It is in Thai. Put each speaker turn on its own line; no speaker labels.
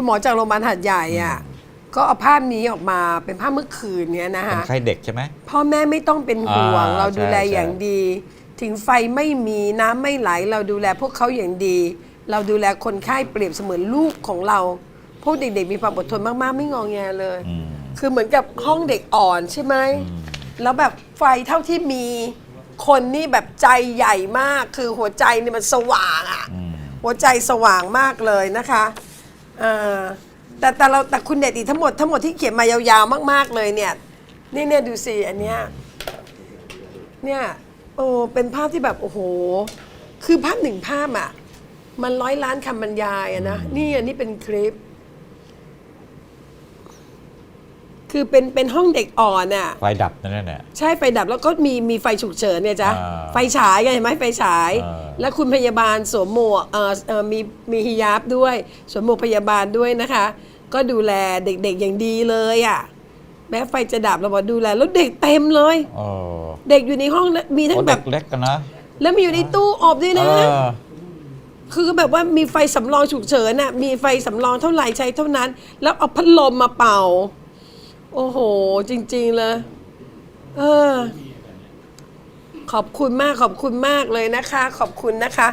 คุณหมอจากโรงพยาบาลหัดใหญ่อะก็เอาภาพนี้ออกมาเป็นภาพเมื่อคืนเนี้ยนะ
เป็น
ฮะ
ไข้เด็กใช่ไหม
พ่อแม่ไม่ต้องเป็นห่วง
อ่า
เราดูแล
ใช่
อย่างดี ถึงไฟไม่มีน้ำไม่ไหล เราดูแลพวกเขาอย่างดี เราดูแลคนไข้เปรียบเสมือนลูกของเรา พวกเด็กๆมีความอดทนมากๆ ไม่งองแงเลย
อืม
คือเหมือนกับห้องเด็กอ่อนใช่ไหมแล้วแบบไฟเท่าที่มีคนนี่แบบใจใหญ่มาก คือหัวใจนี่มันสว่างอะ
อืม
หัวใจสว่างมากเลยนะคะ เออแต่แต่เราแต่คุณเดชอีทั้งหมดทั้งหมดที่เขียนมายาวๆมาก ๆเลยเนี่ย นี่เนี่ยดูสิอันเนี้ยเนี่ยโอ้เป็นภาพที่แบบโอ้โห คือภาพหนึ่งภาพอะ มันร้อยล้านคำบรรยายอะนะนี่อันนี้เป็นคลิป คือเป็นเป็นห้องเด็กอ่อนอะ
ไฟดับนั่นแหละ
ใช่ไฟดับแล้วก็มีมีไฟฉุกเฉินเนี่ยจ้ะ
อ่า
ไฟฉายไงเห็นไหมไฟฉาย
อ่า
แล้วคุณพยาบาลสวมหมวกเอ่อเอ่อมีมีฮิญาบด้วยสวมหมวกพยาบาลด้วยนะคะ ก็ดูแลเด็กๆอย่างดีเลยอะ่ะแม้ไฟจะดับเราบอกดูแลแล้วเด็กเต็มเลย
โอ้
เด็กอยู่ในห้องแล้วมีทั้
โอ้
งแบ
เด็
บ
กเล็กกันนะ
แล้วมีอยู่ในตู้อบด้วย
เอ
นะ
อ
คือแบบว่ามีไฟสำรองฉุกเฉินน่ะมีไฟสำรองเท่าไหร่ใช้เท่านั้น แล้วเอาพัดลมมาเป่า โอ้โห จริง ๆ เลย เออ ขอบคุณมากขอบคุณมากเลยนะคะ ขอบคุณนะคะ